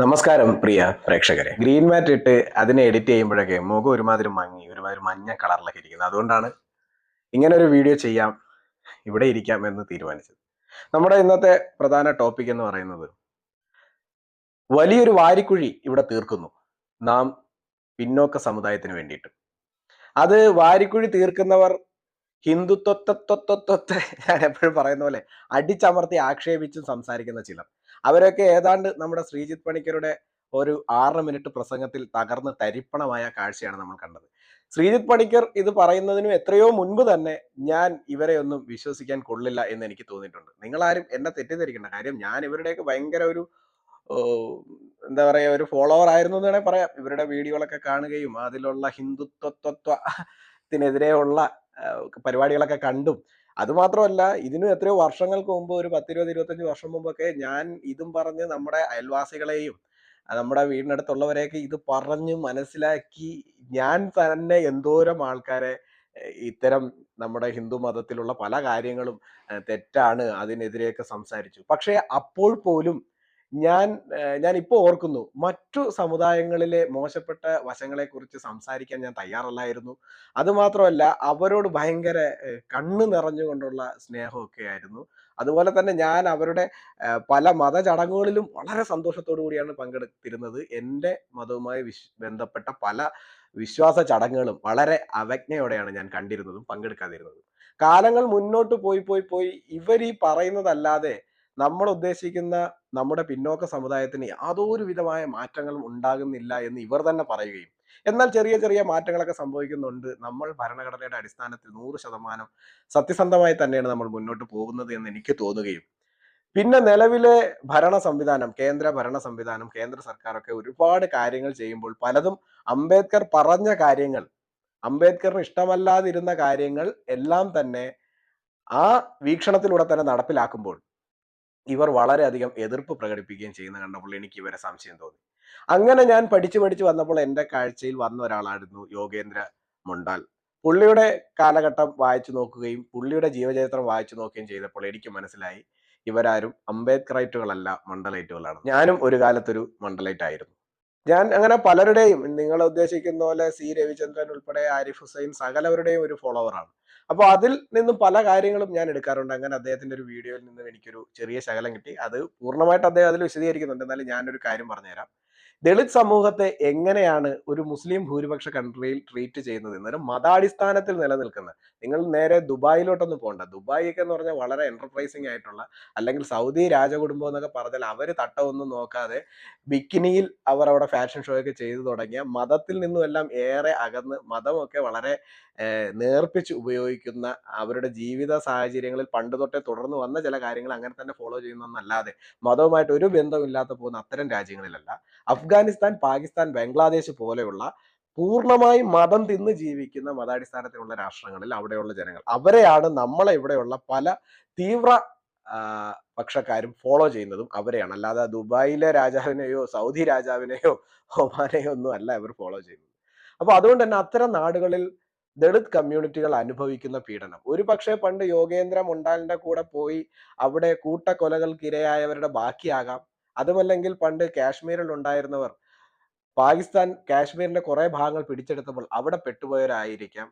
നമസ്കാരം പ്രിയ പ്രേക്ഷകരെ. ഗ്രീൻ മാറ്റ് ഇട്ട് അതിനെ എഡിറ്റ് ചെയ്യുമ്പോഴൊക്കെ മുഖം ഒരുമാതിരി മങ്ങി ഒരുമാതിരി മഞ്ഞ കളറിലൊക്കെ ഇരിക്കുന്നത് അതുകൊണ്ടാണ് ഇങ്ങനെ ഒരു വീഡിയോ ചെയ്യാം ഇവിടെ ഇരിക്കാം എന്ന് തീരുമാനിച്ചത്. നമ്മുടെ ഇന്നത്തെ പ്രധാന ടോപ്പിക് എന്ന് പറയുന്നത് വലിയൊരു വാരിക്കുഴി ഇവിടെ തീർക്കുന്നു. നാം പിന്നോക്ക സമുദായത്തിന് വേണ്ടിയിട്ട്. അത് വാരിക്കുഴി തീർക്കുന്നവർ ഹിന്ദുത്വത്വത്വത്വത്വത്തെ ഞാൻ എപ്പോഴും പറയുന്ന പോലെ അടിച്ചമർത്തി ആക്ഷേപിച്ചും സംസാരിക്കുന്ന ചിലർ. അവരൊക്കെ ഏതാണ്ട് നമ്മുടെ ശ്രീജിത്ത് പണിക്കരുടെ ഒരു ആറ് മിനിറ്റ് പ്രസംഗത്തിൽ തകർന്ന് തരിപ്പണമായ കാഴ്ചയാണ് നമ്മൾ കണ്ടത്. ശ്രീജിത്ത് പണിക്കർ ഇത് പറയുന്നതിനും എത്രയോ മുൻപ് തന്നെ ഞാൻ ഇവരെ ഒന്നും വിശ്വസിക്കാൻ കൊള്ളില്ല എന്ന് എനിക്ക് തോന്നിയിട്ടുണ്ട്. നിങ്ങളാരും എന്നെ തെറ്റിദ്ധരിക്കേണ്ട കാര്യം ഞാൻ ഇവരുടെയൊക്കെ ഭയങ്കര ഒരു എന്താ പറയുക ഒരു ഫോളോവർ ആയിരുന്നു എന്ന് വേണേൽ പറയാം. ഇവരുടെ വീഡിയോകളൊക്കെ കാണുകയും അതിലുള്ള ഹിന്ദുത്വത്വത്തിനെതിരെയുള്ള പരിപാടികളൊക്കെ കണ്ടും. അതുമാത്രമല്ല ഇതിനും എത്രയോ വർഷങ്ങൾക്ക് മുമ്പ് ഒരു പത്തിരുപത് ഇരുപത്തഞ്ച് വർഷം മുമ്പൊക്കെ ഞാൻ ഇതും പറഞ്ഞ് നമ്മുടെ അയൽവാസികളെയും നമ്മുടെ വീടിനടുത്തുള്ളവരെയൊക്കെ ഇത് പറഞ്ഞ് മനസ്സിലാക്കി ഞാൻ തന്നെ എന്തോരം ആൾക്കാരെ ഇത്തരം നമ്മുടെ ഹിന്ദു മതത്തിലുള്ള പല കാര്യങ്ങളും തെറ്റാണ് അതിനെതിരെയൊക്കെ സംസാരിച്ചു. പക്ഷേ അപ്പോൾ പോലും ഞാൻ ഞാൻ ഇപ്പോൾ ഓർക്കുന്നു മറ്റു സമുദായങ്ങളിലെ മോശപ്പെട്ട വശങ്ങളെ കുറിച്ച് സംസാരിക്കാൻ ഞാൻ തയ്യാറല്ലായിരുന്നു. അതുമാത്രമല്ല അവരോട് ഭയങ്കര കണ്ണു നിറഞ്ഞുകൊണ്ടുള്ള സ്നേഹമൊക്കെ ആയിരുന്നു അതുപോലെ തന്നെ ഞാൻ അവരുടെ പല മത ചടങ്ങുകളിലും വളരെ സന്തോഷത്തോടു കൂടിയാണ് പങ്കെടുത്തിരുന്നത്. എന്റെ മതവുമായി വിശ് ബന്ധപ്പെട്ട പല വിശ്വാസ ചടങ്ങുകളും വളരെ അവജ്ഞയോടെയാണ് ഞാൻ കണ്ടിരുന്നതും പങ്കെടുക്കാതിരുന്നതും. കാലങ്ങൾ മുന്നോട്ട് പോയി പോയി പോയി ഇവർ ഈ പറയുന്നതല്ലാതെ നമ്മൾ ഉദ്ദേശിക്കുന്ന നമ്മുടെ പിന്നോക്ക സമുദായത്തിന് യാതൊരു വിധമായ മാറ്റങ്ങളും ഉണ്ടാകുന്നില്ല എന്ന് ഇവർ തന്നെ പറയുകയും എന്നാൽ ചെറിയ ചെറിയ മാറ്റങ്ങളൊക്കെ സംഭവിക്കുന്നുണ്ട്. നമ്മൾ ഭരണഘടനയുടെ അടിസ്ഥാനത്തിൽ നൂറ് ശതമാനം സത്യസന്ധമായി തന്നെയാണ് നമ്മൾ മുന്നോട്ട് പോകുന്നത് എന്ന് എനിക്ക് തോന്നുകയും പിന്നെ നിലവിലെ ഭരണ സംവിധാനം കേന്ദ്ര ഭരണ സംവിധാനം കേന്ദ്ര സർക്കാരൊക്കെ ഒരുപാട് കാര്യങ്ങൾ ചെയ്യുമ്പോൾ പലതും അംബേദ്കർ പറഞ്ഞ കാര്യങ്ങൾ അംബേദ്കറിന് ഇഷ്ടമല്ലാതിരുന്ന കാര്യങ്ങൾ എല്ലാം തന്നെ ആ വീക്ഷണത്തിലൂടെ തന്നെ നടപ്പിലാക്കുമ്പോൾ ഇവർ വളരെയധികം എതിർപ്പ് പ്രകടിപ്പിക്കുകയും ചെയ്യുന്ന കണ്ടപ്പോൾ എനിക്ക് ഇവരെ സംശയം തോന്നി. അങ്ങനെ ഞാൻ പഠിച്ചു പഠിച്ചു വന്നപ്പോൾ എന്റെ കാഴ്ചയിൽ വന്ന ഒരാളായിരുന്നു യോഗേന്ദ്ര മൊണ്ടാൽ. പുള്ളിയുടെ കാലഘട്ടം വായിച്ചു നോക്കുകയും പുള്ളിയുടെ ജീവചരിത്രം വായിച്ചു നോക്കുകയും ചെയ്തപ്പോൾ എനിക്ക് മനസ്സിലായി ഇവരാരും അംബേദ്കറൈറ്റുകളല്ല മണ്ഡലൈറ്റുകളാണ്. ഞാനും ഒരു കാലത്തൊരു മണ്ഡലൈറ്റ് ആയിരുന്നു ഞാൻ അങ്ങനെ പലരുടെയും നിങ്ങൾ ഉദ്ദേശിക്കുന്ന പോലെ സി രവിചന്ദ്രൻ ഉൾപ്പെടെ ആരിഫ് ഹുസൈൻ സകലവരുടെയും ഒരു ഫോളോവറാണ്. അപ്പോൾ അതിൽ നിന്നും പല കാര്യങ്ങളും ഞാൻ എടുക്കാറുണ്ട്. അങ്ങനെ അദ്ദേഹത്തിന്റെ ഒരു വീഡിയോയിൽ നിന്നും എനിക്കൊരു ചെറിയ ശകലം കിട്ടി. അത് പൂർണമായിട്ട് അദ്ദേഹം അതിൽ വിശദീകരിക്കുന്നുണ്ട്. എന്നാലും ഞാനൊരു കാര്യം പറഞ്ഞുതരാം. ദളിത് സമൂഹത്തെ എങ്ങനെയാണ് ഒരു മുസ്ലിം ഭൂരിപക്ഷ കൺട്രിയിൽ ട്രീറ്റ് ചെയ്യുന്നത്? എന്നൊരു മതാടിസ്ഥാനത്തിൽ നിലനിൽക്കുന്നത്. നിങ്ങൾ നേരെ ദുബായിലോട്ടൊന്നും പോകണ്ട ദുബായ് ഒക്കെ എന്ന് പറഞ്ഞാൽ വളരെ എന്റർപ്രൈസിങ് ആയിട്ടുള്ള അല്ലെങ്കിൽ സൗദി രാജകുടുംബം എന്നൊക്കെ പറഞ്ഞാൽ അവർ തട്ടമൊന്നും നോക്കാതെ ബിക്കിനിയിൽ അവർ അവിടെ ഫാഷൻ ഷോ ഒക്കെ ചെയ്തു തുടങ്ങിയ മതത്തിൽ നിന്നും എല്ലാം ഏറെ അകന്ന് മതമൊക്കെ വളരെ നേർപ്പിച്ച് ഉപയോഗിക്കുന്ന അവരുടെ ജീവിത സാഹചര്യങ്ങളിൽ പണ്ട് തൊട്ടേ തുടർന്ന് വന്ന ചില കാര്യങ്ങൾ അങ്ങനെ തന്നെ ഫോളോ ചെയ്യുന്നതെന്നല്ലാതെ മതവുമായിട്ട് ഒരു ബന്ധമില്ലാത്ത പോകുന്ന അത്തരം രാജ്യങ്ങളിലല്ല. അഫ്ഗാനിസ്ഥാൻ പാകിസ്ഥാൻ ബംഗ്ലാദേശ് പോലെയുള്ള പൂർണമായും മതം തിന്ന് ജീവിക്കുന്ന മതാടിസ്ഥാനത്തിലുള്ള രാഷ്ട്രങ്ങളിൽ അവിടെയുള്ള ജനങ്ങൾ. അവരെയാണ് നമ്മളെ ഇവിടെയുള്ള പല തീവ്ര പക്ഷക്കാരും ഫോളോ ചെയ്യുന്നതും അവരെയാണ്. അല്ലാതെ ദുബായിലെ രാജാവിനെയോ സൗദി രാജാവിനെയോ ഒമാനെയോ ഒന്നും അല്ല ഇവർ ഫോളോ ചെയ്യുന്നത്. അപ്പൊ അതുകൊണ്ട് തന്നെ അത്തരം നാടുകളിൽ ദളിത് കമ്മ്യൂണിറ്റികൾ അനുഭവിക്കുന്ന പീഡനം. ഒരു പക്ഷേ പണ്ട് യോഗേന്ദ്ര മുണ്ടാലിന്റെ കൂടെ പോയി അവിടെ കൂട്ടക്കൊലകൾക്കിരയായവരുടെ ബാക്കിയാകാം. അതുമല്ലെങ്കിൽ പണ്ട് കാശ്മീരിൽ ഉണ്ടായിരുന്നവർ പാകിസ്ഥാൻ കാശ്മീരിന്റെ കുറെ ഭാഗങ്ങൾ പിടിച്ചെടുത്തപ്പോൾ അവിടെ പെട്ടുപോയവരായിരിക്കാം.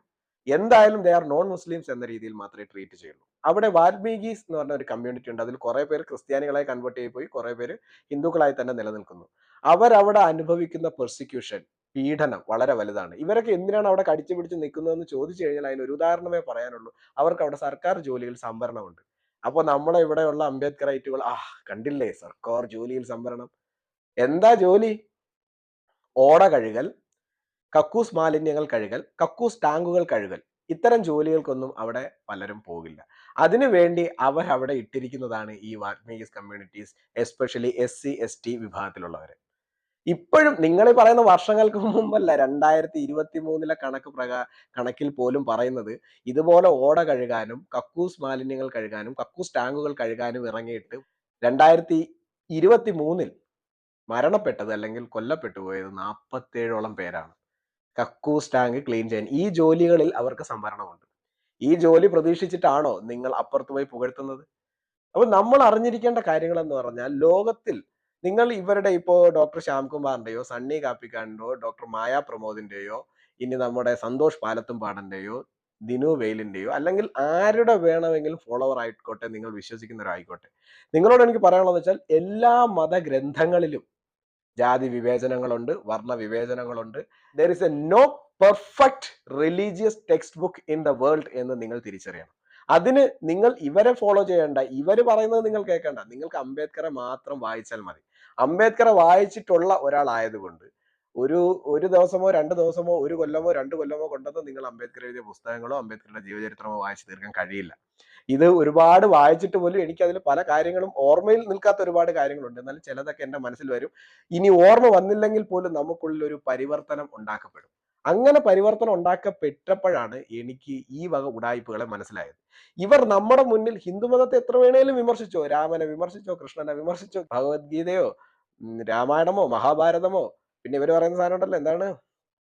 എന്തായാലും ദേ ആർ നോൺ മുസ്ലിംസ് എന്ന രീതിയിൽ മാത്രമേ ട്രീറ്റ് ചെയ്യുള്ളൂ. അവിടെ വാൽമീകീസ് എന്ന് പറഞ്ഞ ഒരു കമ്മ്യൂണിറ്റി ഉണ്ട്. അതിൽ കുറെ പേര് ക്രിസ്ത്യാനികളായി കൺവേർട്ട് ചെയ്ത് പോയി കുറെ പേര് ഹിന്ദുക്കളായി തന്നെ നിലനിൽക്കുന്നു. അവരവിടെ അനുഭവിക്കുന്ന പെർസിക്യൂഷൻ പീഡനം വളരെ വലുതാണ്. ഇവരൊക്കെ എന്തിനാണ് അവിടെ കടിച്ചു പിടിച്ച് നിൽക്കുന്നതെന്ന് ചോദിച്ചു കഴിഞ്ഞാൽ അതിന് ഒരു ഉദാഹരണമേ പറയാനുള്ളൂ. അവർക്ക് അവിടെ സർക്കാർ ജോലിയിൽ സംവരണമുണ്ട്. അപ്പോൾ നമ്മളെ ഇവിടെയുള്ള അംബേദ്കർ റൈറ്റുകൾ ആ കണ്ടില്ലേ സർക്കാർ ജോലിയിൽ സംവരണം? എന്താ ജോലി? ഓട കഴുകൽ കക്കൂസ് മാലിന്യങ്ങൾ കഴുകൽ കക്കൂസ് ടാങ്കുകൾ കഴുകൽ. ഇത്തരം ജോലികൾക്കൊന്നും അവിടെ പലരും പോകില്ല. അതിനുവേണ്ടി അവർ അവിടെ ഇട്ടിരിക്കുന്നതാണ് ഈ Valmikis communities especially S C S T വിഭാഗത്തിലുള്ളവർ ഇപ്പോഴും നിങ്ങൾ പറയുന്ന വർഷങ്ങൾക്ക് മുമ്പല്ല രണ്ടായിരത്തി ഇരുപത്തി മൂന്നിലെ കണക്ക് പ്രകാ കണക്കിൽ പോലും പറയുന്നത് ഇതുപോലെ ഓട കഴുകാനും കക്കൂസ് മാലിന്യങ്ങൾ കഴുകാനും കക്കൂസ് ടാങ്കുകൾ കഴുകാനും ഇറങ്ങിയിട്ട് രണ്ടായിരത്തി ഇരുപത്തി മൂന്നിൽ മരണപ്പെട്ടത് അല്ലെങ്കിൽ കൊല്ലപ്പെട്ടു പോയത് നാൽപ്പത്തേഴോളം പേരാണ്. കക്കൂസ് ടാങ്ക് ക്ലീൻ ചെയ്യാൻ. ഈ ജോലികളിൽ അവർക്ക് സംവരണമുണ്ട്. ഈ ജോലി പ്രതീക്ഷിച്ചിട്ടാണോ നിങ്ങൾ അപ്പുറത്ത് പോയി പുകഴ്ത്തുന്നത്? അപ്പൊ നമ്മൾ അറിഞ്ഞിരിക്കേണ്ട കാര്യങ്ങൾ എന്ന് പറഞ്ഞാൽ ലോകത്തിൽ നിങ്ങൾ ഇവരുടെ ഇപ്പോ ഡോക്ടർ ശ്യാംകുമാറിന്റെയോ സണ്ണി കാപ്പിക്കാരന്റെയോ ഡോക്ടർ മായ പ്രമോദിന്റെയോ ഇനി നമ്മുടെ സന്തോഷ് പാലത്തുംപാടന്റെയോ ദിനു വെയിലിന്റെയോ അല്ലെങ്കിൽ ആരുടെ വേണമെങ്കിലും ഫോളോവർ ആയിക്കോട്ടെ നിങ്ങൾ വിശ്വസിക്കുന്നവരായിക്കോട്ടെ. നിങ്ങളോട് എനിക്ക് പറയാനുള്ളത് വെച്ചാൽ എല്ലാ മതഗ്രന്ഥങ്ങളിലും ജാതി വിവേചനങ്ങളുണ്ട് വർണ വിവേചനങ്ങളുണ്ട്. There is a no perfect religious text book in the world എന്ന് നിങ്ങൾ തിരിച്ചറിയണം. അതിന് നിങ്ങൾ ഇവരെ ഫോളോ ചെയ്യേണ്ട ഇവർ പറയുന്നത് നിങ്ങൾ കേൾക്കേണ്ട. നിങ്ങൾക്ക് അംബേദ്കറെ മാത്രം വായിച്ചാൽ മതി. അംബേദ്കറെ വായിച്ചിട്ടുള്ള ഒരാളായതുകൊണ്ട് ഒരു ഒരു ദിവസമോ രണ്ട് ദിവസമോ ഒരു കൊല്ലമോ രണ്ട് കൊല്ലമോ കൊണ്ടൊന്നും നിങ്ങൾ അംബേദ്കർ എഴുതിയ പുസ്തകങ്ങളോ അംബേദ്കറുടെ ജീവചരിത്രമോ വായിച്ചു തീർക്കാൻ കഴിയില്ല. ഇത് ഒരുപാട് വായിച്ചിട്ട് പോലും എനിക്ക് അതിൽ പല കാര്യങ്ങളും ഓർമ്മയിൽ നിൽക്കാത്ത ഒരുപാട് കാര്യങ്ങളുണ്ട്. എന്നാലും ചിലതൊക്കെ എന്റെ മനസ്സിൽ വരും. ഇനി ഓർമ്മ വന്നില്ലെങ്കിൽ പോലും നമുക്കുള്ളിൽ ഒരു പരിവർത്തനം ഉണ്ടാക്കപ്പെടും. അങ്ങനെ പരിവർത്തനം ഉണ്ടാക്കപ്പെട്ടപ്പോഴാണ് എനിക്ക് ഈ വക ഉടായ്പകളെ മനസ്സിലായത്. ഇവർ നമ്മുടെ മുന്നിൽ ഹിന്ദുമതത്തെ എത്ര വേണേലും വിമർശിച്ചോ രാമനെ വിമർശിച്ചോ കൃഷ്ണനെ വിമർശിച്ചോ ഭഗവത്ഗീതയോ രാമായണമോ മഹാഭാരതമോ പിന്നെ ഇവർ പറയുന്ന സാധനം ഉണ്ടല്ലോ എന്താണ്?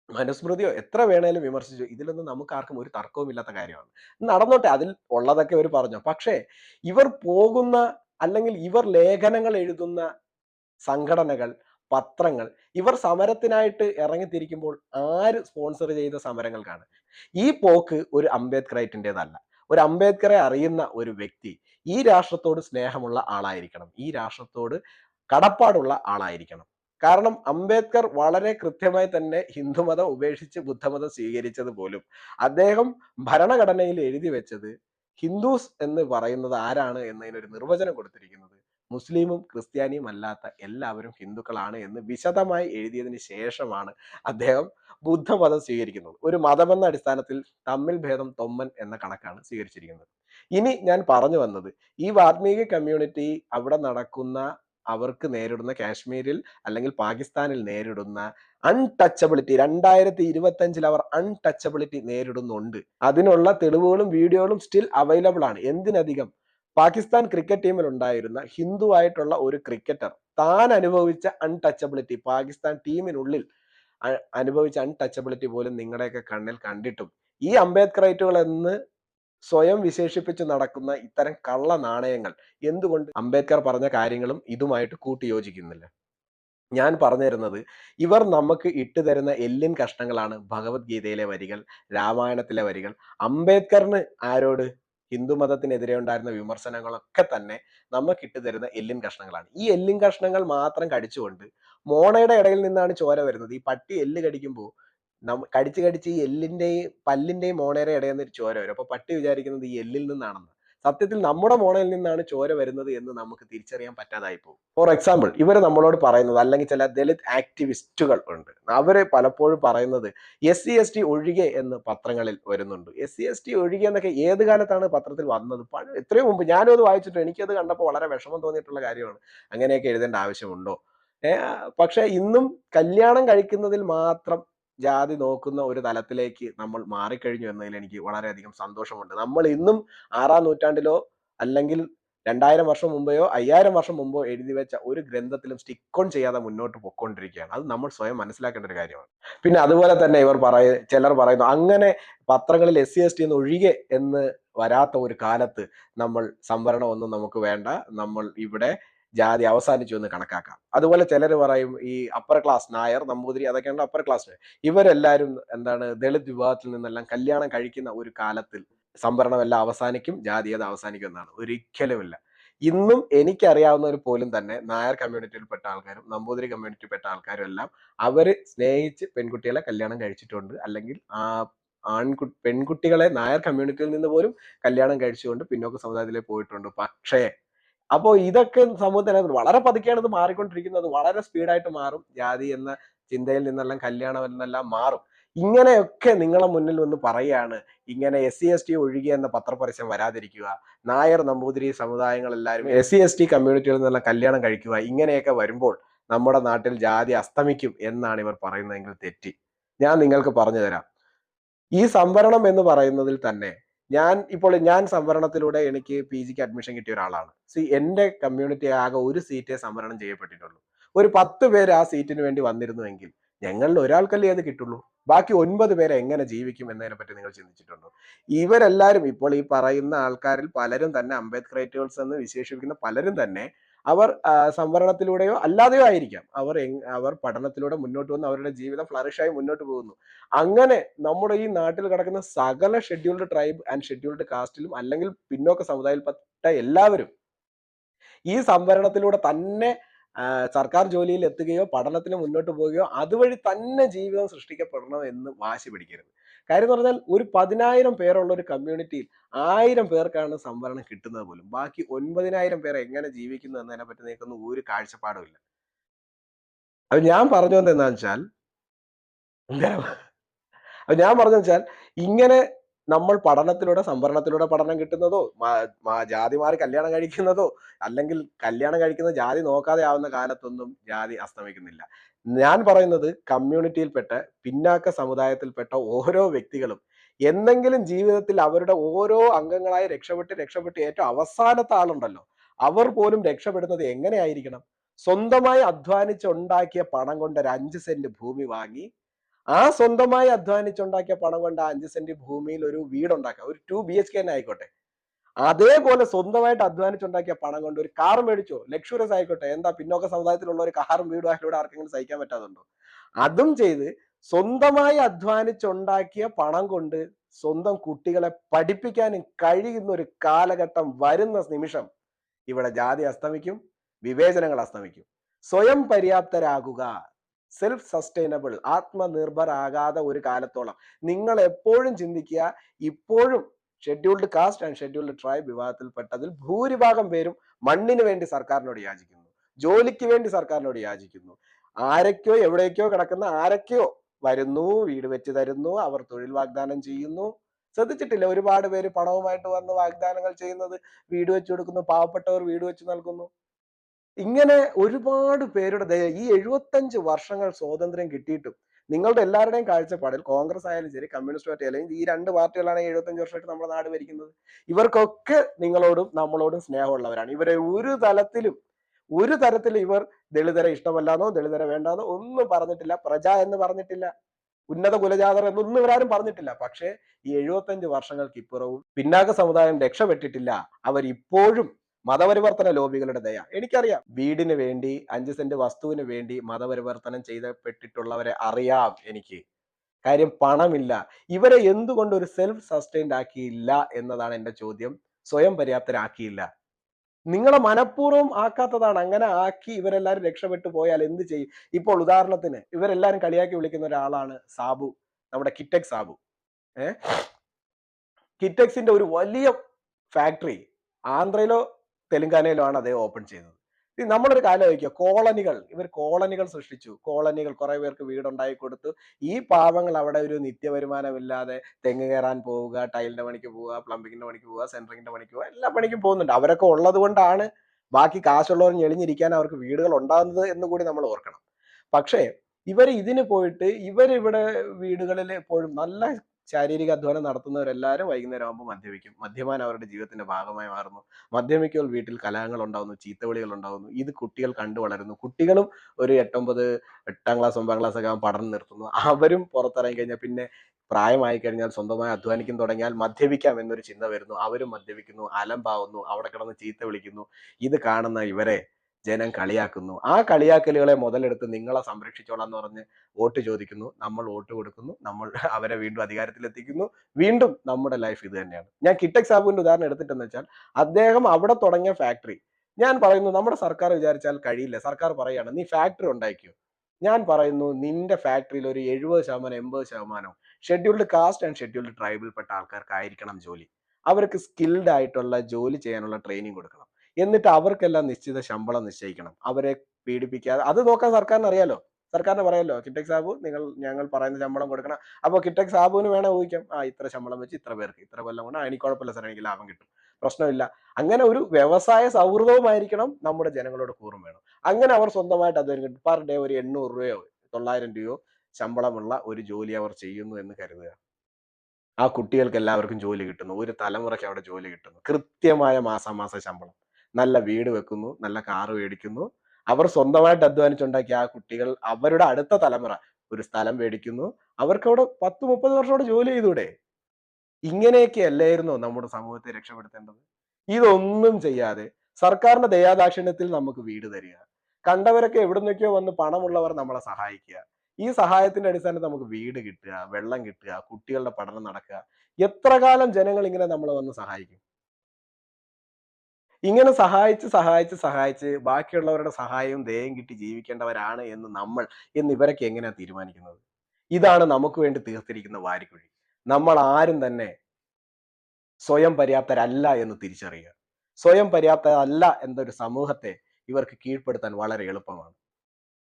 മനുസ്മൃതിയോ? എത്ര വേണേലും വിമർശിച്ചു. ഇതിലൊന്നും നമുക്ക് ആർക്കും ഒരു തർക്കവും ഇല്ലാത്ത കാര്യമാണ്. നടന്നോട്ടെ അതിൽ ഉള്ളതൊക്കെ ഇവർ പറഞ്ഞു? പക്ഷേ ഇവർ പോകുന്ന അല്ലെങ്കിൽ ഇവർ ലേഖനങ്ങൾ എഴുതുന്ന സംഘടനകൾ പത്രങ്ങൾ ഇവർ സമരത്തിനായിട്ട് ഇറങ്ങിത്തിരിക്കുമ്പോൾ ആര് സ്പോൺസർ ചെയ്ത സമരങ്ങൾക്കാണ് ഈ പോക്ക് ഒരു അംബേദ്കറൈറ്റിന്റെതല്ല ഒരു അംബേദ്കറെ അറിയുന്ന ഒരു വ്യക്തി ഈ രാഷ്ട്രത്തോട് സ്നേഹമുള്ള ആളായിരിക്കണം. ഈ രാഷ്ട്രത്തോട് കടപ്പാടുള്ള ആളായിരിക്കണം. കാരണം അംബേദ്കർ വളരെ കൃത്യമായി തന്നെ ഹിന്ദുമതം ഉപേക്ഷിച്ച് ബുദ്ധമതം സ്വീകരിച്ചത് പോലും. അദ്ദേഹം ഭരണഘടനയിൽ എഴുതി വെച്ചത് ഹിന്ദുസ് എന്ന് പറയുന്നത് ആരാണ് എന്നതിനൊരു നിർവചനം കൊടുത്തിരിക്കുന്നത്. മുസ്ലിമും ക്രിസ്ത്യാനിയും അല്ലാത്ത എല്ലാവരും ഹിന്ദുക്കളാണ് എന്ന് വിശദമായി എഴുതിയതിന് ശേഷമാണ് അദ്ദേഹം ബുദ്ധമതം സ്വീകരിക്കുന്നത്. ഒരു മതമെന്ന അടിസ്ഥാനത്തിൽ തമ്മിൽ ഭേദം തൊമ്മൻ എന്ന കണക്കാണ് സ്വീകരിച്ചിരിക്കുന്നത്. ഇനി ഞാൻ പറഞ്ഞു വന്നത് ഈ വാത്മീകി കമ്മ്യൂണിറ്റി അവിടെ നടക്കുന്ന അവർക്ക് നേരിടുന്ന കാശ്മീരിൽ അല്ലെങ്കിൽ പാകിസ്ഥാനിൽ നേരിടുന്ന അൺടച്ചബിലിറ്റി രണ്ടായിരത്തി ഇരുപത്തി അഞ്ചിൽ അവർ അൺടച്ചബിലിറ്റി നേരിടുന്നുണ്ട്. അതിനുള്ള തെളിവുകളും വീഡിയോകളും സ്റ്റിൽ അവൈലബിൾ ആണ്. എന്തിനധികം? പാകിസ്ഥാൻ ക്രിക്കറ്റ് ടീമിൽ ഉണ്ടായിരുന്ന ഹിന്ദു ആയിട്ടുള്ള ഒരു ക്രിക്കറ്റർ താൻ അനുഭവിച്ച അൺടച്ചബിലിറ്റി പാകിസ്ഥാൻ ടീമിനുള്ളിൽ അനുഭവിച്ച അൺടച്ചബിലിറ്റി പോലും നിങ്ങളുടെയൊക്കെ കണ്ണിൽ കണ്ടിട്ടും. ഈ അംബേദ്കർ റൈറ്റുകൾ എന്ന് സ്വയം വിശേഷിപ്പിച്ച് നടക്കുന്ന ഇത്തരം കള്ള നാണയങ്ങൾ. എന്തുകൊണ്ട് അംബേദ്കർ പറഞ്ഞ കാര്യങ്ങളും ഇതുമായിട്ട് കൂട്ടിയോജിക്കുന്നില്ല? ഞാൻ പറഞ്ഞു തരുന്നത് ഇവർ നമുക്ക് ഇട്ടു തരുന്ന എല്ലിൻ കഷ്ണങ്ങളാണ് ഭഗവത്ഗീതയിലെ വരികൾ രാമായണത്തിലെ വരികൾ. അംബേദ്കറിന് ആരോട്? ഹിന്ദുമതത്തിനെതിരെ ഉണ്ടായിരുന്ന വിമർശനങ്ങളൊക്കെ തന്നെ നമുക്ക് ഇട്ടു തരുന്ന എല്ലിൻ കഷ്ണങ്ങളാണ്. ഈ എല്ലിൻ കഷ്ണങ്ങൾ മാത്രം കടിച്ചുകൊണ്ട് മോണയുടെ ഇടയിൽ നിന്നാണ് ചോര വരുന്നത്. ഈ പട്ടി എല്ല് കടിക്കുമ്പോൾ കടിച്ച് കടിച്ച് ഈ എല്ലിന്റെയും പല്ലിന്റെയും മോണയുടെ ഇടയിൽ നിന്ന് ചോര വരും. അപ്പൊ പട്ടി വിചാരിക്കുന്നത് ഈ എല്ലിൽ നിന്നാണെന്ന്. സത്യത്തിൽ നമ്മുടെ മോണയിൽ നിന്നാണ് ചോര വരുന്നത് എന്ന് നമുക്ക് തിരിച്ചറിയാൻ പറ്റാതായി പോകും. ഫോർ എക്സാമ്പിൾ ഇവർ നമ്മളോട് പറയുന്നത് അല്ലെങ്കിൽ ചില ദലിത് ആക്ടിവിസ്റ്റുകൾ ഉണ്ട്. അവർ പലപ്പോഴും പറയുന്നത് എസ് സി എസ് ടി ഒഴികെ എന്ന് പത്രങ്ങളിൽ വരുന്നുണ്ട്. എസ് സി എസ് ടി ഒഴികെ എന്നൊക്കെ ഏത് കാലത്താണ് പത്രത്തിൽ വന്നത്? എത്രയോ മുമ്പ് ഞാനും അത് വായിച്ചിട്ട് എനിക്കത് കണ്ടപ്പോൾ വളരെ വിഷമം തോന്നിയിട്ടുള്ള കാര്യമാണ്. അങ്ങനെയൊക്കെ എഴുതേണ്ട ആവശ്യമുണ്ടോ? പക്ഷെ ഇന്നും കല്യാണം കഴിക്കുന്നതിൽ മാത്രം ജാതി നോക്കുന്ന ഒരു തലത്തിലേക്ക് നമ്മൾ മാറിക്കഴിഞ്ഞു എന്നതിൽ എനിക്ക് വളരെയധികം സന്തോഷമുണ്ട്. നമ്മൾ ഇന്നും ആറാം നൂറ്റാണ്ടിലോ അല്ലെങ്കിൽ രണ്ടായിരം വർഷം മുമ്പെയോ അയ്യായിരം വർഷം മുമ്പോ എഴുതി വെച്ച ഒരു ഗ്രന്ഥത്തിലും സ്റ്റിക്ക് ഓൺ ചെയ്യാതെ മുന്നോട്ട് പൊക്കോണ്ടിരിക്കുകയാണ് അത് നമ്മൾ സ്വയം മനസ്സിലാക്കേണ്ട ഒരു കാര്യമാണ്. പിന്നെ അതുപോലെ തന്നെ ഇവർ പറയ ചിലർ പറയുന്നു അങ്ങനെ പത്രങ്ങളിൽ എസ് സി എസ് ടി എന്ന് ഒഴികെ എന്ന് വരാത്ത ഒരു കാലത്ത് നമ്മൾ സംവരണം ഒന്നും നമുക്ക് വേണ്ട. നമ്മൾ ഇവിടെ ജാതി അവസാനിച്ചു എന്ന് കണക്കാക്കാം. അതുപോലെ ചിലർ പറയും ഈ അപ്പർ ക്ലാസ് നായർ നമ്പൂതിരി അതൊക്കെയാണ് അപ്പർ ക്ലാസ് ഇവരെല്ലാവരും എന്താണ് ദളിത് വിഭാഗത്തിൽ നിന്നെല്ലാം കല്യാണം കഴിക്കുന്ന ഒരു കാലത്തിൽ സംവരണം എല്ലാം അവസാനിക്കും ജാതീയത അവസാനിക്കും എന്നാണ്. ഒരിക്കലുമില്ല. ഇന്നും എനിക്കറിയാവുന്നവർ പോലും തന്നെ നായർ കമ്മ്യൂണിറ്റിയിൽപ്പെട്ട ആൾക്കാരും നമ്പൂതിരി കമ്മ്യൂണിറ്റിയിൽപ്പെട്ട ആൾക്കാരും എല്ലാം അവർ സ്നേഹിച്ച് പെൺകുട്ടികളെ കല്യാണം കഴിച്ചിട്ടുണ്ട്. അല്ലെങ്കിൽ ആ ആൺകു പെൺകുട്ടികളെ നായർ കമ്മ്യൂണിറ്റിയിൽ നിന്ന് പോലും കല്യാണം കഴിച്ചുകൊണ്ട് പിന്നോക്ക സമുദായത്തിലേക്ക് പോയിട്ടുണ്ട്. പക്ഷേ അപ്പോൾ ഇതൊക്കെ സമൂഹത്തിന് വളരെ പതുക്കെയാണ് ഇത് മാറിക്കൊണ്ടിരിക്കുന്നത്. വളരെ സ്പീഡായിട്ട് മാറും. ജാതി എന്ന ചിന്തയിൽ നിന്നെല്ലാം കല്യാണം എന്നെല്ലാം മാറും. ഇങ്ങനെയൊക്കെ നിങ്ങളെ മുന്നിൽ വന്ന് പറയാണ്. ഇങ്ങനെ എസ് സി എസ് ടി ഒഴികെ എന്ന പത്രപരസ്യം വരാതിരിക്കുക. നായർ നമ്പൂതിരി സമുദായങ്ങളെല്ലാവരും എസ് സി എസ് ടി കമ്മ്യൂണിറ്റിയിൽ നിന്നെല്ലാം കല്യാണം കഴിക്കുക. ഇങ്ങനെയൊക്കെ വരുമ്പോൾ നമ്മുടെ നാട്ടിൽ ജാതി അസ്തമിക്കും എന്നാണ് ഇവർ പറയുന്നതെങ്കിൽ തെറ്റി. ഞാൻ നിങ്ങൾക്ക് പറഞ്ഞു തരാം ഈ സംവരണം എന്ന് പറയുന്നതിൽ തന്നെ ഞാൻ ഇപ്പോൾ ഞാൻ സംവരണത്തിലൂടെ എനിക്ക് പി ജിക്ക് അഡ്മിഷൻ കിട്ടിയ ഒരാളാണ്. സി എന്റെ കമ്മ്യൂണിറ്റി ആകെ ഒരു സീറ്റേ സംവരണം ചെയ്യപ്പെട്ടിട്ടുള്ളൂ. ഒരു പത്ത് പേര് ആ സീറ്റിന് വേണ്ടി വന്നിരുന്നുവെങ്കിൽ ഞങ്ങളിൽ ഒരാൾക്കല്ലേ അത് കിട്ടുള്ളൂ. ബാക്കി ഒൻപത് പേരെ എങ്ങനെ ജീവിക്കും എന്നതിനെ പറ്റി നിങ്ങൾ ചിന്തിച്ചിട്ടുണ്ടോ? ഇവരെല്ലാവരും ഇപ്പോൾ ഈ പറയുന്ന ആൾക്കാരിൽ പലരും തന്നെ അംബേദ്കറേറ്റുകൾസ് എന്ന് വിശേഷിപ്പിക്കുന്ന പലരും തന്നെ അവർ സംവരണത്തിലൂടെയോ അല്ലാതെയോ ആയിരിക്കാം. അവർ അവർ പഠനത്തിലൂടെ മുന്നോട്ട് വന്ന് അവരുടെ ജീവിതം ഫ്ലറിഷായി മുന്നോട്ട് പോകുന്നു. അങ്ങനെ നമ്മുടെ ഈ നാട്ടിൽ കിടക്കുന്ന സകല ഷെഡ്യൂൾഡ് ട്രൈബ് ആൻഡ് ഷെഡ്യൂൾഡ് കാസ്റ്റിലും അല്ലെങ്കിൽ പിന്നോക്ക സമുദായത്തിൽപ്പെട്ട എല്ലാവരും ഈ സംവരണത്തിലൂടെ തന്നെ സർക്കാർ ജോലിയിൽ എത്തുകയോ പഠനത്തിന് മുന്നോട്ട് പോവുകയോ അതുവഴി തന്നെ ജീവിതം സൃഷ്ടിക്കപ്പെടണം എന്ന് വാശി പിടിക്കരുത്. കാര്യം എന്ന് പറഞ്ഞാൽ ഒരു പതിനായിരം പേരുള്ള ഒരു കമ്മ്യൂണിറ്റിയിൽ ആയിരം പേർക്കാണ് സംവരണം കിട്ടുന്നത് പോലും. ബാക്കി ഒൻപതിനായിരം പേർ എങ്ങനെ ജീവിക്കുന്നു എന്നതിനെ പറ്റി നിൽക്കുന്ന ഒരു കാഴ്ചപ്പാടും ഇല്ല. അപ്പൊ ഞാൻ പറഞ്ഞു എന്താണെന്ന് വെച്ചാൽ അപ്പൊ ഞാൻ പറഞ്ഞു വെച്ചാൽ ഇങ്ങനെ നമ്മൾ പഠനത്തിലൂടെ സംവരണത്തിലൂടെ പഠനം കിട്ടുന്നതോ ജാതി മാറി കല്യാണം കഴിക്കുന്നതോ അല്ലെങ്കിൽ കല്യാണം കഴിക്കുന്ന ജാതി നോക്കാതെ ആവുന്ന കാലത്തൊന്നും ജാതി അസ്തമിക്കുന്നില്ല. ഞാൻ പറയുന്നത് കമ്മ്യൂണിറ്റിയിൽപ്പെട്ട പിന്നാക്ക സമുദായത്തിൽപ്പെട്ട ഓരോ വ്യക്തികളും എന്തെങ്കിലും ജീവിതത്തിൽ അവരുടെ ഓരോ അംഗങ്ങളായി രക്ഷപ്പെട്ട് രക്ഷപ്പെട്ട് ഏറ്റവും അവസാനത്തെ ആളുണ്ടല്ലോ. അവർ പോലും രക്ഷപ്പെടുന്നത് എങ്ങനെയായിരിക്കണം? സ്വന്തമായി അധ്വാനിച്ചുണ്ടാക്കിയ പണം കൊണ്ട് ഒരു അഞ്ച് സെന്റ് ഭൂമി വാങ്ങി ആ സ്വന്തമായി അധ്വാനിച്ചുണ്ടാക്കിയ പണം കൊണ്ട് ആ അഞ്ച് സെന്റ് ഭൂമിയിൽ ഒരു വീടുണ്ടാക്കുക ഒരു ടു ബി എച്ച് കെ തന്നെ ആയിക്കോട്ടെ. അതേപോലെ സ്വന്തമായിട്ട് അധ്വാനിച്ചുണ്ടാക്കിയ പണം കൊണ്ട് ഒരു കാർ മേടിച്ചോ ലക്ഷുറസ് ആയിക്കോട്ടെ എന്താ പിന്നോക്ക സമുദായത്തിലുള്ള ഒരു കാറും വീടും അതിലൂടെ ആർക്കെങ്കിലും സഹിക്കാൻ പറ്റാതുണ്ടോ അതും ചെയ്ത് സ്വന്തമായി അധ്വാനിച്ചുണ്ടാക്കിയ പണം കൊണ്ട് സ്വന്തം കുട്ടികളെ പഠിപ്പിക്കാനും കഴിയുന്ന ഒരു കാലഘട്ടം വരുന്ന നിമിഷം ഇവിടെ ജാതി അസ്തമിക്കും വിവേചനങ്ങൾ അസ്തമിക്കും. സ്വയം പര്യാപ്തരാകുക സെൽഫ് സസ്റ്റൈനബിൾ ആത്മനിർഭർ ആത്മനിർഭരാകാതെ ഒരു കാലത്തോളം. നിങ്ങൾ എപ്പോഴും ചിന്തിക്കുക ഇപ്പോഴും scheduled caste and scheduled tribe വിഭാഗത്തിൽപ്പെട്ടതിൽ ഭൂരിഭാഗം പേരും മണ്ണിന് വേണ്ടി സർക്കാരിനോട് യാചിക്കുന്നു. ജോലിക്ക് വേണ്ടി സർക്കാരിനോട് യാചിക്കുന്നു. ആരൊക്കെയോ എവിടേക്കോ കിടക്കുന്ന ആരൊക്കെയോ വരുന്നു വീട് വെച്ച് തരുന്നു അവർ തൊഴിൽ വാഗ്ദാനം ചെയ്യുന്നു. ശ്രദ്ധിച്ചിട്ടില്ല? ഒരുപാട് പേര് പണവുമായിട്ട് വന്ന് വാഗ്ദാനങ്ങൾ ചെയ്യുന്നത് വീട് വെച്ച് കൊടുക്കുന്നു പാവപ്പെട്ടവർ വീട് വെച്ച് നൽകുന്നു. ഇങ്ങനെ ഒരുപാട് പേരുടെ ഈ എഴുപത്തഞ്ച് വർഷങ്ങൾ സ്വാതന്ത്ര്യം കിട്ടിയിട്ടും നിങ്ങളുടെ എല്ലാവരുടെയും കാഴ്ചപ്പാടിൽ കോൺഗ്രസ് ആയാലും ശരി കമ്മ്യൂണിസ്റ്റ് പാർട്ടി അല്ലെങ്കിൽ ഈ രണ്ട് പാർട്ടികളാണ് എഴുപത്തഞ്ച് വർഷമായിട്ട് നമ്മുടെ നാട് ഭരിക്കുന്നത്. ഇവർക്കൊക്കെ നിങ്ങളോടും നമ്മളോടും സ്നേഹമുള്ളവരാണ്. ഇവരെ ഒരു തലത്തിലും ഒരു തരത്തിലും ഇവർ ദളിതരെ ഇഷ്ടമല്ലാന്നോ ദളിതരെ വേണ്ടാന്നോ ഒന്നും പറഞ്ഞിട്ടില്ല. പ്രജ എന്ന് പറഞ്ഞിട്ടില്ല. ഉന്നത കുലജാതർ എന്നൊന്നും ഇവരാരും പറഞ്ഞിട്ടില്ല. പക്ഷേ ഈ എഴുപത്തഞ്ച് വർഷങ്ങൾക്ക് ഇപ്പുറവും പിന്നാക്ക സമുദായം രക്ഷപ്പെട്ടിട്ടില്ല. അവർ ഇപ്പോഴും മതപരിവർത്തന ലോബികളുടെ ദയ. എനിക്കറിയാം. വീടിന് വേണ്ടി അഞ്ച് സെന്റ് വസ്തുവിന് വേണ്ടി മതപരിവർത്തനം ചെയ്തപ്പെട്ടിട്ടുള്ളവരെ അറിയാം എനിക്ക്. കാര്യം പണമില്ല. ഇവരെ എന്തുകൊണ്ട് ഒരു സെൽഫ് സസ്റ്റൈൻഡ് ആക്കിയില്ല എന്നതാണ് എന്റെ ചോദ്യം. സ്വയം പര്യാപ്തരാക്കിയില്ല. നിങ്ങളെ മനഃപൂർവം ആക്കാത്തതാണ്. അങ്ങനെ ആക്കി ഇവരെല്ലാരും രക്ഷപ്പെട്ടു പോയാൽ എന്ത് ചെയ്യും? ഇപ്പോൾ ഉദാഹരണത്തിന് ഇവരെല്ലാരും കളിയാക്കി വിളിക്കുന്ന ഒരാളാണ് സാബു. നമ്മുടെ കിറ്റക് സാബു. ഏഹ് കിറ്റെക്സിന്റെ ഒരു വലിയ ഫാക്ടറി ആന്ധ്രയിലോ തെലങ്കാനയിലോ ആണ് അദ്ദേഹം ഓപ്പൺ ചെയ്തത്. ഇനി നമ്മളൊരു കാലം വയ്ക്കുക കോളനികൾ ഇവർ കോളനികൾ സൃഷ്ടിച്ചു. കോളനികൾ കുറെ പേർക്ക് വീടുണ്ടാക്കി കൊടുത്തു. ഈ പാവങ്ങൾ അവിടെ ഒരു നിത്യവരുമാനമില്ലാതെ തെങ്ങ് കയറാൻ പോവുക ടൈലിന്റെ പണിക്ക് പോവുക പ്ലംബിങ്ങിന്റെ പണിക്ക് പോവുക സെൻട്രിങ്ങിന്റെ പണിക്ക് പോവുക എല്ലാ പണിക്കും പോകുന്നുണ്ട്. അവരൊക്കെ ഉള്ളത് കൊണ്ടാണ് ബാക്കി കാശുള്ളവർ ഞെളിഞ്ഞിരിക്കാൻ അവർക്ക് വീടുകൾ ഉണ്ടാകുന്നത് എന്ന് കൂടി നമ്മൾ ഓർക്കണം. പക്ഷേ ഇവർ ഇതിന് പോയിട്ട് ഇവരിവിടെ വീടുകളിൽ എപ്പോഴും നല്ല ശാരീരിക അധ്വാനം നടത്തുന്നവരെല്ലാവരും വൈകുന്നേരം ആകുമ്പോൾ മദ്യപിക്കും. മദ്യപാനം അവരുടെ ജീവിതത്തിന്റെ ഭാഗമായി മാറുന്നു. മദ്യപിക്കുമ്പോൾ വീട്ടിൽ കലഹങ്ങൾ ഉണ്ടാകുന്നു ചീത്തവിളികൾ ഉണ്ടാകുന്നു ഇത് കുട്ടികൾ കണ്ടു വളരുന്നു. കുട്ടികളും ഒരു എട്ടൊമ്പത് എട്ടാം ക്ലാസ് ഒമ്പതാം ക്ലാസ് ഒക്കെ ആകുമ്പോൾ പഠനം നിർത്തുന്നു. അവരും പുറത്തിറങ്ങി കഴിഞ്ഞാൽ പിന്നെ പ്രായമായി കഴിഞ്ഞാൽ സ്വന്തമായി അധ്വാനിക്കാൻ തുടങ്ങിയാൽ മദ്യപിക്കാം എന്നൊരു ചിന്ത വരുന്നു. അവരും മദ്യപിക്കുന്നു അലമ്പാവുന്നു അവിടെ കിടന്ന് ചീത്ത വിളിക്കുന്നു ഇത് കാണുന്ന ഇവരെ ജനം കളിയാക്കുന്നു. ആ കളിയാക്കലുകളെ മുതലെടുത്ത് നിങ്ങളെ സംരക്ഷിച്ചോളാം എന്ന് പറഞ്ഞ് വോട്ട് ചോദിക്കുന്നു. നമ്മൾ വോട്ട് കൊടുക്കുന്നു. നമ്മൾ അവരെ വീണ്ടും അധികാരത്തിലെത്തിക്കുന്നു. വീണ്ടും നമ്മുടെ ലൈഫ് ഇത് തന്നെയാണ്. ഞാൻ കിറ്റക് സാബുവിന്റെ ഉദാഹരണം എടുത്തിട്ടെന്ന് വെച്ചാൽ അദ്ദേഹം അവിടെ തുടങ്ങിയ ഫാക്ടറി. ഞാൻ പറയുന്നു നമ്മുടെ സർക്കാർ വിചാരിച്ചാൽ കഴിയില്ല. സർക്കാർ പറയാണ് നീ ഫാക്ടറി ഉണ്ടാക്കിയോ ഞാൻ പറയുന്നു നിന്റെ ഫാക്ടറിയിൽ ഒരു എഴുപത് ശതമാനം എൺപത് ശതമാനം ഷെഡ്യൂൾഡ് കാസ്റ്റ് ആൻഡ് ഷെഡ്യൂൾഡ് ട്രൈബിൽപ്പെട്ട ആൾക്കാർക്കായിരിക്കണം ജോലി. അവർക്ക് സ്കിൽഡ് ആയിട്ടുള്ള ജോലി ചെയ്യാനുള്ള ട്രെയിനിങ് കൊടുക്കണം. എന്നിട്ട് അവർക്കെല്ലാം നിശ്ചിത ശമ്പളം നിശ്ചയിക്കണം. അവരെ പീഡിപ്പിക്കാതെ അത് നോക്കാൻ സർക്കാരിന് അറിയാലോ സർക്കാരിന് പറയാലോ കിറ്റക് സാബു നിങ്ങൾ ഞങ്ങൾ പറയുന്ന ശമ്പളം കൊടുക്കണം. അപ്പോൾ കിറ്റക് സാബുവിന് വേണേ ഊഹിക്കാം. ആ ഇത്ര ശമ്പളം വെച്ച് ഇത്ര പേർക്ക് ഇത്ര കൊല്ലം കൊണ്ട് എനിക്ക് കുഴപ്പമില്ല സാർ എനിക്ക് ലാഭം കിട്ടും. പ്രശ്നമില്ല. അങ്ങനെ ഒരു വ്യവസായ സൗഹൃദവുമായിരിക്കണം നമ്മുടെ ജനങ്ങളോട് കൂറും വേണം. അങ്ങനെ അവർ സ്വന്തമായിട്ട് അതൊരു പെർ ഡേ ഒരു എണ്ണൂറ് രൂപയോ തൊള്ളായിരം രൂപയോ ശമ്പളമുള്ള ഒരു ജോലി അവർ ചെയ്യുന്നു എന്ന് കരുതുക. ആ കുട്ടികൾക്ക് എല്ലാവർക്കും ജോലി കിട്ടുന്നു. ഒരു തലമുറയ്ക്ക് അവിടെ ജോലി കിട്ടുന്നു. കൃത്യമായ മാസാമാസ ശമ്പളം. നല്ല വീട് വെക്കുന്നു നല്ല കാർ മേടിക്കുന്നു. അവർ സ്വന്തമായിട്ട് അധ്വാനിച്ചുണ്ടാക്കിയ ആ കുട്ടികൾ അവരുടെ അടുത്ത തലമുറ ഒരു സ്ഥലം മേടിക്കുന്നു. അവർക്ക് അവിടെ പത്ത് മുപ്പത് വർഷം അവിടെ ജോലി ചെയ്തൂടെ ഇങ്ങനെയൊക്കെ അല്ലായിരുന്നോ നമ്മുടെ സമൂഹത്തെ രക്ഷപ്പെടുത്തേണ്ടത്? ഇതൊന്നും ചെയ്യാതെ സർക്കാരിന്റെ ദയാദാക്ഷിണ്യത്തിൽ നമുക്ക് വീട് തരിക. കണ്ടവരൊക്കെ എവിടുന്നൊക്കെയോ വന്ന് പണമുള്ളവർ നമ്മളെ സഹായിക്കുക. ഈ സഹായത്തിന്റെ അടിസ്ഥാനത്തിൽ നമുക്ക് വീട് കിട്ടുക വെള്ളം കിട്ടുക കുട്ടികളുടെ പഠനം നടക്കുക. എത്ര കാലം ജനങ്ങൾ ഇങ്ങനെ നമ്മളെ വന്ന് സഹായിക്കും? ഇങ്ങനെ സഹായിച്ച് സഹായിച്ച് സഹായിച്ച് ബാക്കിയുള്ളവരുടെ സഹായവും ദയം കിട്ടി ജീവിക്കേണ്ടവരാണ് എന്ന് നമ്മൾ എന്ന് ഇവരൊക്കെ എങ്ങനെയാണ് തീരുമാനിക്കുന്നത്? ഇതാണ് നമുക്ക് വേണ്ടി തീർത്തിരിക്കുന്ന വാരിക്കുഴി. നമ്മൾ ആരും തന്നെ സ്വയം പര്യാപ്തരല്ല എന്ന് തിരിച്ചറിയുക. സ്വയം പര്യാപ്തരല്ല എന്നൊരു സമൂഹത്തെ ഇവർക്ക് കീഴ്പ്പെടുത്താൻ വളരെ എളുപ്പമാണ്.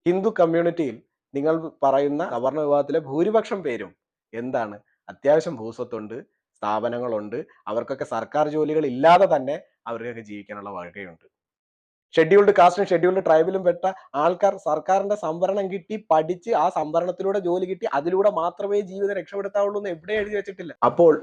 ഹിന്ദു കമ്മ്യൂണിറ്റിയിൽ നിങ്ങൾ പറയുന്ന സവർണ വിഭാഗത്തിലെ ഭൂരിപക്ഷം പേരും എന്താണ്? അത്യാവശ്യം ഭൂസ്വത്തുണ്ട് സ്ഥാപനങ്ങളുണ്ട് അവർക്കൊക്കെ സർക്കാർ ജോലികൾ ഇല്ലാതെ തന്നെ അവർക്കൊക്കെ ജീവിക്കാനുള്ള വകയുണ്ട്. ഷെഡ്യൂൾഡ് കാസ്റ്റും ഷെഡ്യൂൾഡ് ട്രൈബിലും പെട്ട ആൾക്കാർ സർക്കാരിന്റെ സംവരണം കിട്ടി പഠിച്ച് ആ സംവരണത്തിലൂടെ ജോലി കിട്ടി അതിലൂടെ മാത്രമേ ജീവിതം രക്ഷപ്പെടുത്താവുള്ളൂ എന്ന് എവിടെ എഴുതി വെച്ചിട്ടില്ല. അപ്പോൾ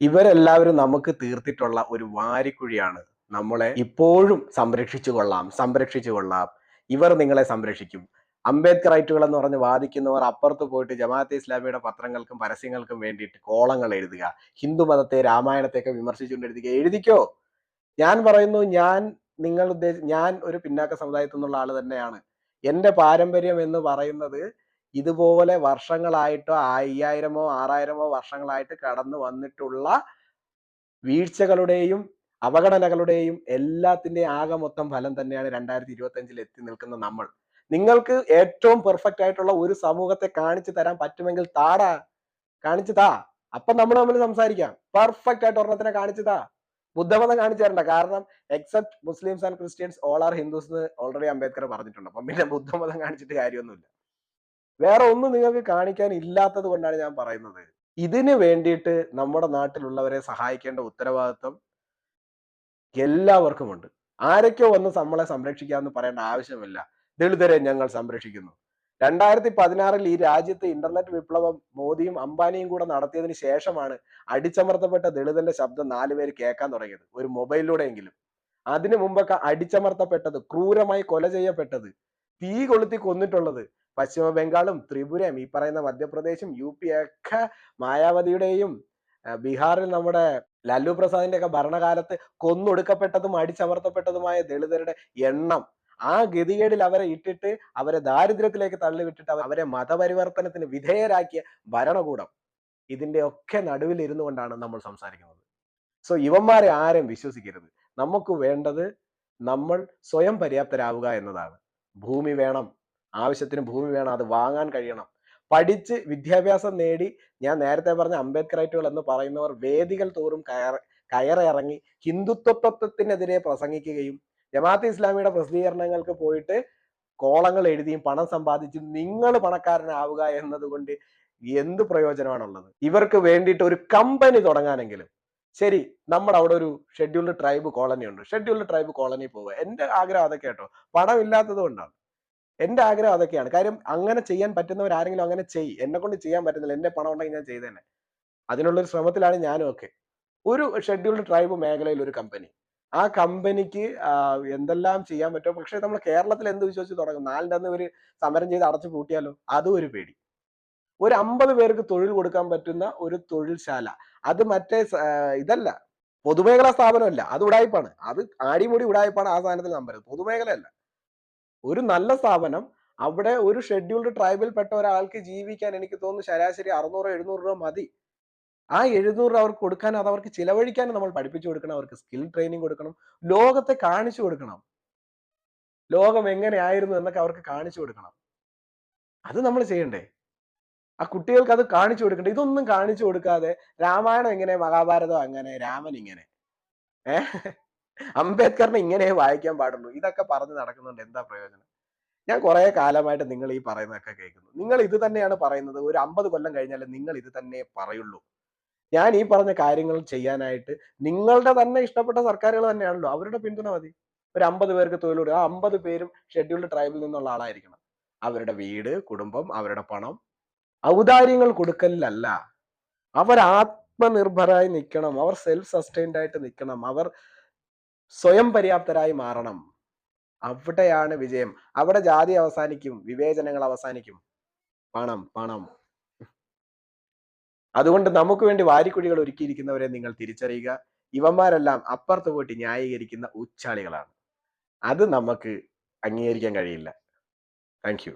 ഇവരെല്ലാവരും നമുക്ക് തീർത്തിട്ടുള്ള ഒരു വാരിക്കുഴിയാണ്. നമ്മളെ ഇപ്പോഴും സംരക്ഷിച്ചു കൊള്ളാം സംരക്ഷിച്ചു കൊള്ളാം. ഇവർ നിങ്ങളെ സംരക്ഷിക്കും. അംബേദ്കർ റൈറ്റുകൾ എന്ന് പറഞ്ഞ് വാദിക്കുന്നവർ അപ്പുറത്ത് പോയിട്ട് ജമാഅത്തെ ഇസ്ലാമിയുടെ പത്രങ്ങൾക്കും പരസ്യങ്ങൾക്കും വേണ്ടിയിട്ട് കോളങ്ങൾ എഴുതുക. ഹിന്ദു മതത്തെ രാമായണത്തെയൊക്കെ വിമർശിച്ചുകൊണ്ട് എഴുതുക. എഴുതിക്കോ? ഞാൻ പറയുന്നു ഞാൻ നിങ്ങൾ ഉദ്ദേശ ഞാൻ ഒരു പിന്നാക്ക സമുദായത്തിൽ നിന്നുള്ള ആൾ തന്നെയാണ്. എന്റെ പാരമ്പര്യം എന്ന് പറയുന്നത് ഇതുപോലെ വർഷങ്ങളായിട്ടോ അയ്യായിരമോ ആറായിരമോ വർഷങ്ങളായിട്ട് കടന്നു വന്നിട്ടുള്ള വീഴ്ചകളുടെയും അപകടനകളുടെയും എല്ലാത്തിന്റെയും ആകെ മൊത്തം ഫലം തന്നെയാണ് രണ്ടായിരത്തി ഇരുപത്തി അഞ്ചിൽ എത്തി നിൽക്കുന്ന നമ്മൾ. നിങ്ങൾക്ക് ഏറ്റവും പെർഫെക്റ്റ് ആയിട്ടുള്ള ഒരു സമൂഹത്തെ കാണിച്ചു തരാൻ പറ്റുമെങ്കിൽ താടാ. കാണിച്ചു താ. അപ്പൊ നമ്മൾ തമ്മിൽ സംസാരിക്കാം. പെർഫെക്റ്റ് ആയിട്ട് ഒരെണ്ണത്തിനെ കാണിച്ചു താ. ബുദ്ധമതം കാണിച്ചു തരണ്ട കാരണം except Muslims and Christians all are Hindus എന്ന് ഓൾറെഡി അംബേദ്കർ പറഞ്ഞിട്ടുണ്ട്. അപ്പം പിന്നെ ബുദ്ധമതം കാണിച്ചിട്ട് കാര്യമൊന്നുമില്ല. വേറെ ഒന്നും നിങ്ങൾക്ക് കാണിക്കാൻ ഇല്ലാത്തത് കൊണ്ടാണ് ഞാൻ പറയുന്നത്. ഇതിന് വേണ്ടിയിട്ട് നമ്മുടെ നാട്ടിലുള്ളവരെ സഹായിക്കേണ്ട ഉത്തരവാദിത്വം എല്ലാവർക്കുമുണ്ട്. ആരൊക്കെ വന്ന് നമ്മളെ സംരക്ഷിക്കാമെന്ന് പറയേണ്ട ആവശ്യമില്ല. ദളിതരെ ഞങ്ങൾ സംരക്ഷിക്കുന്നു. രണ്ടായിരത്തി പതിനാറിൽ ഈ രാജ്യത്ത് ഇന്റർനെറ്റ് വിപ്ലവം മോദിയും അംബാനിയും കൂടെ നടത്തിയതിന് ശേഷമാണ് അടിച്ചമർത്തപ്പെട്ട ദളിതന്റെ ശബ്ദം നാലുപേര് കേൾക്കാൻ തുടങ്ങിയത്. ഒരു മൊബൈലിലൂടെയെങ്കിലും. അതിനു മുമ്പൊക്കെ അടിച്ചമർത്തപ്പെട്ടത് ക്രൂരമായി കൊല ചെയ്യപ്പെട്ടത് തീ കൊളുത്തി കൊന്നിട്ടുള്ളത് പശ്ചിമ ബംഗാളും ത്രിപുരയും. ഈ പറയുന്ന മധ്യപ്രദേശും യു പി ഒക്കെ മായാവതിയുടെയും ബീഹാറിൽ നമ്മുടെ ലാലു പ്രസാദിന്റെ ഒക്കെ ഭരണകാലത്ത് കൊന്നൊടുക്കപ്പെട്ടതും അടിച്ചമർത്തപ്പെട്ടതുമായ ദളിതരുടെ എണ്ണം ആ ഗതികേടിൽ അവരെ ഇട്ടിട്ട് അവരെ ദാരിദ്ര്യത്തിലേക്ക് തള്ളിവിട്ടിട്ട് അവ- അവരെ മതപരിവർത്തനത്തിന് വിധേയരാക്കിയ ഭരണകൂടം. ഇതിന്റെ ഒക്കെ നടുവിൽ ഇരുന്നു കൊണ്ടാണ് നമ്മൾ സംസാരിക്കുന്നത്. സോ ഇവന്മാരെ ആരും വിശ്വസിക്കരുത്. നമുക്ക് വേണ്ടത് നമ്മൾ സ്വയം പര്യാപ്തരാവുക എന്നതാണ്. ഭൂമി വേണം. ആവശ്യത്തിന് ഭൂമി വേണം. അത് വാങ്ങാൻ കഴിയണം. പഠിച്ച് വിദ്യാഭ്യാസം നേടി ഞാൻ നേരത്തെ പറഞ്ഞ അംബേദ്കറൈറ്റുകൾ എന്ന് പറയുന്നവർ വേദികൾ തോറും കയറ കയറിറങ്ങി ഹിന്ദുത്വത്വത്തിനെതിരെ പ്രസംഗിക്കുകയും ജമാഅത്ത് ഇസ്ലാമിയുടെ പ്രസിദ്ധീകരണങ്ങൾക്ക് പോയിട്ട് കോളങ്ങൾ എഴുതിയും പണം സമ്പാദിച്ചും നിങ്ങൾ പണക്കാരനാവുക എന്നതുകൊണ്ട് എന്ത് പ്രയോജനമാണുള്ളത്? ഇവർക്ക് വേണ്ടിയിട്ട് ഒരു കമ്പനി തുടങ്ങാനെങ്കിലും. ശരി നമ്മുടെ അവിടെ ഒരു ഷെഡ്യൂൾഡ് ട്രൈബ് കോളനി ഉണ്ട്. ഷെഡ്യൂൾഡ് ട്രൈബ് കോളനി പോവുക. എന്റെ ആഗ്രഹം അതൊക്കെ കേട്ടോ. പണം ഇല്ലാത്തത് കൊണ്ടാണ്. എന്റെ ആഗ്രഹം അതൊക്കെയാണ്. കാര്യം അങ്ങനെ ചെയ്യാൻ പറ്റുന്നവർ ആരെങ്കിലും അങ്ങനെ ചെയ്. എന്നെ കൊണ്ട് ചെയ്യാൻ പറ്റുന്നില്ല. എന്റെ പണം ഉണ്ടെങ്കിൽ ഞാൻ ചെയ്തേനെ. അതിനുള്ളൊരു ശ്രമത്തിലാണ് ഞാനും ഒക്കെ. ഒരു ഷെഡ്യൂൾഡ് ട്രൈബ് മേഖലയിൽ ഒരു കമ്പനി ആ കമ്പനിക്ക് എന്തെല്ലാം ചെയ്യാൻ പറ്റുമോ? പക്ഷെ നമ്മൾ കേരളത്തിൽ എന്ത് വിശ്വസിച്ച് തുടങ്ങും? നാലിന്റെ അന്ന് ഇവർ സമരം ചെയ്ത് അടച്ചു പൂട്ടിയാലോ? അതും ഒരു പേടി. ഒരു അമ്പത് പേർക്ക് തൊഴിൽ കൊടുക്കാൻ പറ്റുന്ന ഒരു തൊഴിൽശാല. അത് മറ്റേ ഇതല്ല. പൊതുമേഖലാ സ്ഥാപനമല്ല. അത് ഉടായ്പാണ് അത് ആടിമുടി ഉടായ്പാണ് ആ സാധനത്തിൽ നമ്പർ പൊതുമേഖലയല്ല. ഒരു നല്ല സ്ഥാപനം അവിടെ ഒരു ഷെഡ്യൂൾഡ് ട്രൈബിൽ പെട്ട ഒരാൾക്ക് ജീവിക്കാൻ എനിക്ക് തോന്നുന്നു ശരാശരി അറുന്നൂറോ എഴുന്നൂറ് രൂപ മതി. ആ എഴുന്നൂറ് അവർക്ക് കൊടുക്കാൻ അത് അവർക്ക് ചിലവഴിക്കാൻ നമ്മൾ പഠിപ്പിച്ചു കൊടുക്കണം. അവർക്ക് സ്കിൽ ട്രെയിനിങ് കൊടുക്കണം. ലോകത്തെ കാണിച്ചു കൊടുക്കണം. ലോകം എങ്ങനെയായിരുന്നു എന്നൊക്കെ അവർക്ക് കാണിച്ചു കൊടുക്കണം. അത് നമ്മൾ ചെയ്യണ്ടേ? ആ കുട്ടികൾക്ക് അത് കാണിച്ചു കൊടുക്കണ്ടേ? ഇതൊന്നും കാണിച്ചു കൊടുക്കാതെ രാമായണം എങ്ങനെ മഹാഭാരതം അങ്ങനെ രാമൻ ഇങ്ങനെ. ഏഹ് അംബേദ്കറിനെ ഇങ്ങനെ വായിക്കാൻ പാടുള്ളൂ. ഇതൊക്കെ പറഞ്ഞ് നടക്കുന്നുണ്ട് എന്താ പ്രയോജനം? ഞാൻ കുറെ കാലമായിട്ട് നിങ്ങൾ ഈ പറയുന്നതൊക്കെ കേൾക്കുന്നു. നിങ്ങൾ ഇത് തന്നെയാണ് പറയുന്നത്. ഒരു അമ്പത് കൊല്ലം കഴിഞ്ഞാൽ നിങ്ങൾ ഇത് തന്നെ പറയുള്ളൂ. ഞാൻ ഈ പറഞ്ഞ കാര്യങ്ങൾ ചെയ്യാനായിട്ട് നിങ്ങളുടെ തന്നെ ഇഷ്ടപ്പെട്ട സർക്കാരുകൾ തന്നെയാണല്ലോ. അവരുടെ പിന്തുണ മതി. ഒരു അമ്പത് പേർക്ക് തൊഴിലൂടെ ആ അമ്പത് പേരും ഷെഡ്യൂൾഡ് ട്രൈബിൽ നിന്നുള്ള ആളായിരിക്കണം. അവരുടെ വീട് കുടുംബം അവരുടെ പണം ഔദാര്യങ്ങൾ കൊടുക്കലല്ല അവർ ആത്മനിർഭരായി നിൽക്കണം അവർ സെൽഫ് സസ്റ്റൈൻഡ് ആയിട്ട് നിൽക്കണം അവർ സ്വയം പര്യാപ്തരായി മാറണം. അവിടെയാണ് വിജയം. അവിടെ ജാതി അവസാനിക്കും. വിവേചനങ്ങൾ അവസാനിക്കും. പണം പണം. അതുകൊണ്ട് നമുക്ക് വേണ്ടി വാരിക്കുഴികൾ ഒരുക്കിയിരിക്കുന്നവരെ നിങ്ങൾ തിരിച്ചറിയുക. ഇവന്മാരെല്ലാം അപ്പുറത്ത് പോയിട്ട് ന്യായീകരിക്കുന്ന ഉച്ചാളികളാണ്. അത് നമുക്ക് അംഗീകരിക്കാൻ കഴിയില്ല. താങ്ക്